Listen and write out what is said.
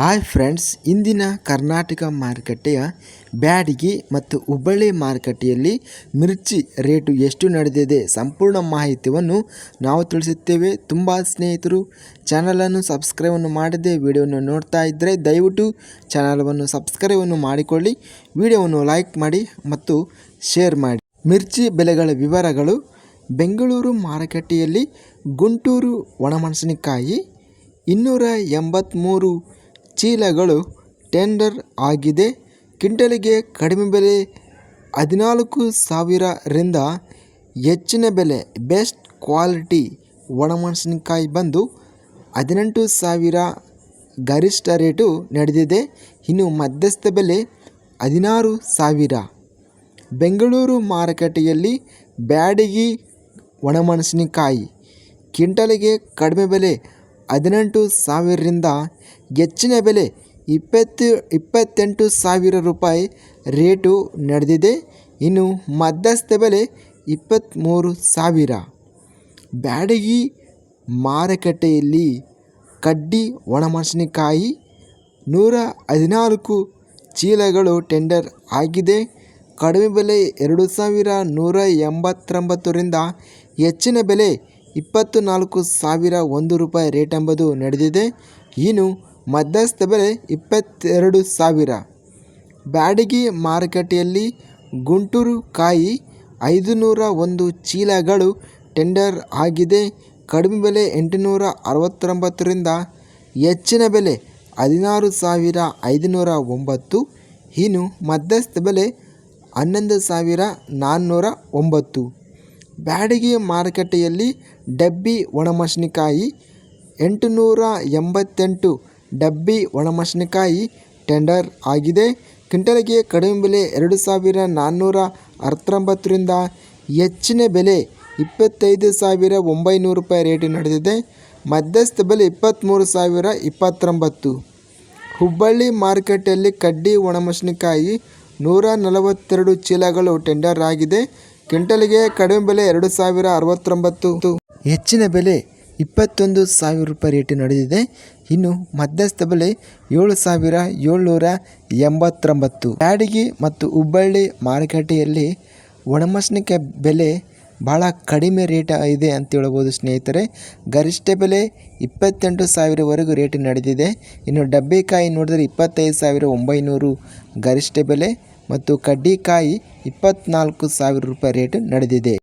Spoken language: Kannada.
ಹಾಯ್ ಫ್ರೆಂಡ್ಸ್, ಇಂದಿನ ಕರ್ನಾಟಕ ಮಾರುಕಟ್ಟೆಯ ಬ್ಯಾಡಗಿ ಮತ್ತು ಹುಬ್ಬಳ್ಳಿ ಮಾರುಕಟ್ಟೆಯಲ್ಲಿ ಮಿರ್ಚಿ ರೇಟು ಎಷ್ಟು ನಡೆದಿದೆ ಸಂಪೂರ್ಣ ಮಾಹಿತಿಯನ್ನು ನಾವು ತಿಳಿಸುತ್ತೇವೆ. ತುಂಬ ಸ್ನೇಹಿತರು, ಚಾನಲನ್ನು ಸಬ್ಸ್ಕ್ರೈಬನ್ನು ಮಾಡದೆ ವಿಡಿಯೋವನ್ನು ನೋಡ್ತಾ ಇದ್ದರೆ ದಯವಿಟ್ಟು ಚಾನಲನ್ನು ಸಬ್ಸ್ಕ್ರೈಬನ್ನು ಮಾಡಿಕೊಳ್ಳಿ, ವಿಡಿಯೋವನ್ನು ಲೈಕ್ ಮಾಡಿ ಮತ್ತು ಶೇರ್ ಮಾಡಿ. ಮಿರ್ಚಿ ಬೆಲೆಗಳ ವಿವರಗಳು, ಬೆಂಗಳೂರು ಮಾರುಕಟ್ಟೆಯಲ್ಲಿ ಗುಂಟೂರು ಒಣಮೆಣಸಿನಕಾಯಿ ಇನ್ನೂರ ಎಂಬತ್ತ್ಮೂರು ಚೀಲಗಳು ಟೆಂಡರ್ ಆಗಿದೆ. ಕ್ವಿಂಟಲಿಗೆ ಕಡಿಮೆ ಬೆಲೆ ಹದಿನಾಲ್ಕು ಸಾವಿರರಿಂದ ಹೆಚ್ಚಿನ ಬೆಲೆ. ಬೆಸ್ಟ್ ಕ್ವಾಲಿಟಿ ಒಣಮೆಣಸಿನಕಾಯಿ ಬಂದು ಹದಿನೆಂಟು ಸಾವಿರ ಗರಿಷ್ಠ ರೇಟು ನಡೆದಿದೆ. ಇನ್ನು ಮಧ್ಯಸ್ಥ ಬೆಲೆ ಹದಿನಾರು ಸಾವಿರ. ಬೆಂಗಳೂರು ಮಾರುಕಟ್ಟೆಯಲ್ಲಿ ಬ್ಯಾಡಗಿ ಒಣಮೆಣಸಿನಕಾಯಿ. ಕ್ವಿಂಟಲಿಗೆ ಕಡಿಮೆ ಬೆಲೆ ಹದಿನೆಂಟು ಸಾವಿರದಿಂದ ಹೆಚ್ಚಿನ ಬೆಲೆ ಇಪ್ಪತ್ತು, ಇಪ್ಪತ್ತೆಂಟು ಸಾವಿರ ರೂಪಾಯಿ ರೇಟು ನಡೆದಿದೆ. ಇನ್ನು ಮಧ್ಯಸ್ಥ ಬೆಲೆ ಇಪ್ಪತ್ತ್ಮೂರು ಸಾವಿರ. ಬ್ಯಾಡಗಿ ಮಾರುಕಟ್ಟೆಯಲ್ಲಿ ಕಡ್ಡಿ, ಒಣಮೆಣಸಿನಕಾಯಿ, ನೂರ ಹದಿನಾಲ್ಕು ಚೀಲಗಳು ಟೆಂಡರ್ ಆಗಿದೆ. ಕಡಿಮೆ ಬೆಲೆ ಎರಡು ಸಾವಿರ ನೂರ ಎಂಬತ್ತೊಂಬತ್ತರಿಂದ ಹೆಚ್ಚಿನ ಬೆಲೆ ಇಪ್ಪತ್ತು ನಾಲ್ಕು ಸಾವಿರ ಒಂದು ರೂಪಾಯಿ ರೇಟ್ ಎಂಬುದು ನಡೆದಿದೆ. ಇನ್ನು ಮಧ್ಯಸ್ಥ ಬೆಲೆ ಇಪ್ಪತ್ತೆರಡು ಸಾವಿರ. ಬ್ಯಾಡಗಿ ಮಾರುಕಟ್ಟೆಯಲ್ಲಿ ಗುಂಟೂರು ಕಾಯಿ ಐದು ನೂರ ಒಂದು ಚೀಲಗಳು ಟೆಂಡರ್ ಆಗಿದೆ. ಕಡಿಮೆ ಬೆಲೆ ಎಂಟುನೂರ ಅರವತ್ತೊಂಬತ್ತರಿಂದ ಹೆಚ್ಚಿನ ಬೆಲೆ ಹದಿನಾರು ಸಾವಿರ ಐದುನೂರ ಒಂಬತ್ತು. ಇನ್ನು ಮಧ್ಯಸ್ಥ ಬೆಲೆ ಹನ್ನೊಂದು ಸಾವಿರ ನಾನ್ನೂರ ಒಂಬತ್ತು. ಬ್ಯಾಡಗಿ ಮಾರುಕಟ್ಟೆಯಲ್ಲಿ ಡಬ್ಬಿ ಒಣಮೆಣಸಿನಕಾಯಿ ಎಂಟು ನೂರ ಎಂಬತ್ತೆಂಟು ಡಬ್ಬಿ ಒಣಮೆಣಸಿನಕಾಯಿ ಟೆಂಡರ್ ಆಗಿದೆ. ಕ್ವಿಂಟಲ್ಗೆ ಕಡಿಮೆ ಬೆಲೆ ಎರಡು ಸಾವಿರ ನಾನ್ನೂರ ಅರವತ್ತೊಂಬತ್ತರಿಂದ ಹೆಚ್ಚಿನ ಬೆಲೆ ಇಪ್ಪತ್ತೈದು ಸಾವಿರ ಒಂಬೈನೂರು ರೂಪಾಯಿ ರೇಟ್ ನಡೆದಿದೆ. ಮಧ್ಯಸ್ಥ ಬೆಲೆ ಇಪ್ಪತ್ತ್ಮೂರು ಸಾವಿರ ಇಪ್ಪತ್ತೊಂಬತ್ತು. ಹುಬ್ಬಳ್ಳಿ ಮಾರುಕಟ್ಟೆಯಲ್ಲಿ ಕಡ್ಡಿ ಒಣಮೆಣಸಿನಕಾಯಿ ನೂರ ನಲವತ್ತೆರಡು ಚೀಲಗಳು ಟೆಂಡರ್ ಆಗಿದೆ. ಕ್ವಿಂಟಲ್ಗೆ ಕಡಿಮೆ ಬೆಲೆ ಎರಡು ಸಾವಿರ ಅರವತ್ತೊಂಬತ್ತು. ಹೆಚ್ಚಿನ ಬೆಲೆ ಇಪ್ಪತ್ತೊಂದು ಸಾವಿರ ರೂಪಾಯಿ ರೇಟು ನಡೆದಿದೆ. ಇನ್ನು ಮಧ್ಯಸ್ಥ ಬೆಲೆ ಏಳು ಸಾವಿರ ಏಳ್ನೂರ ಎಂಬತ್ತೊಂಬತ್ತು. ಬ್ಯಾಡಗಿ ಮತ್ತು ಹುಬ್ಬಳ್ಳಿ ಮಾರುಕಟ್ಟೆಯಲ್ಲಿ ಒಣಮೆಣಸಿನಕಾಯಿ ಬೆಲೆ ಭಾಳ ಕಡಿಮೆ ರೇಟ್ ಇದೆ ಅಂತ ಹೇಳ್ಬೋದು ಸ್ನೇಹಿತರೆ. ಗರಿಷ್ಠ ಬೆಲೆ ಇಪ್ಪತ್ತೆಂಟು ಸಾವಿರವರೆಗೂ ರೇಟ್ ನಡೆದಿದೆ. ಇನ್ನು ಡಬ್ಬೆಕಾಯಿ ನೋಡಿದ್ರೆ ಇಪ್ಪತ್ತೈದು ಸಾವಿರ ಒಂಬೈನೂರು. ಗರಿಷ್ಠ ಬೆಲೆ ಮತ್ತು ಕಡ್ಡಿಕಾಯಿ ಇಪ್ಪತ್ನಾಲ್ಕು ಸಾವಿರ ರೂಪಾಯಿ ರೇಟ್ ನಡೆದಿದೆ.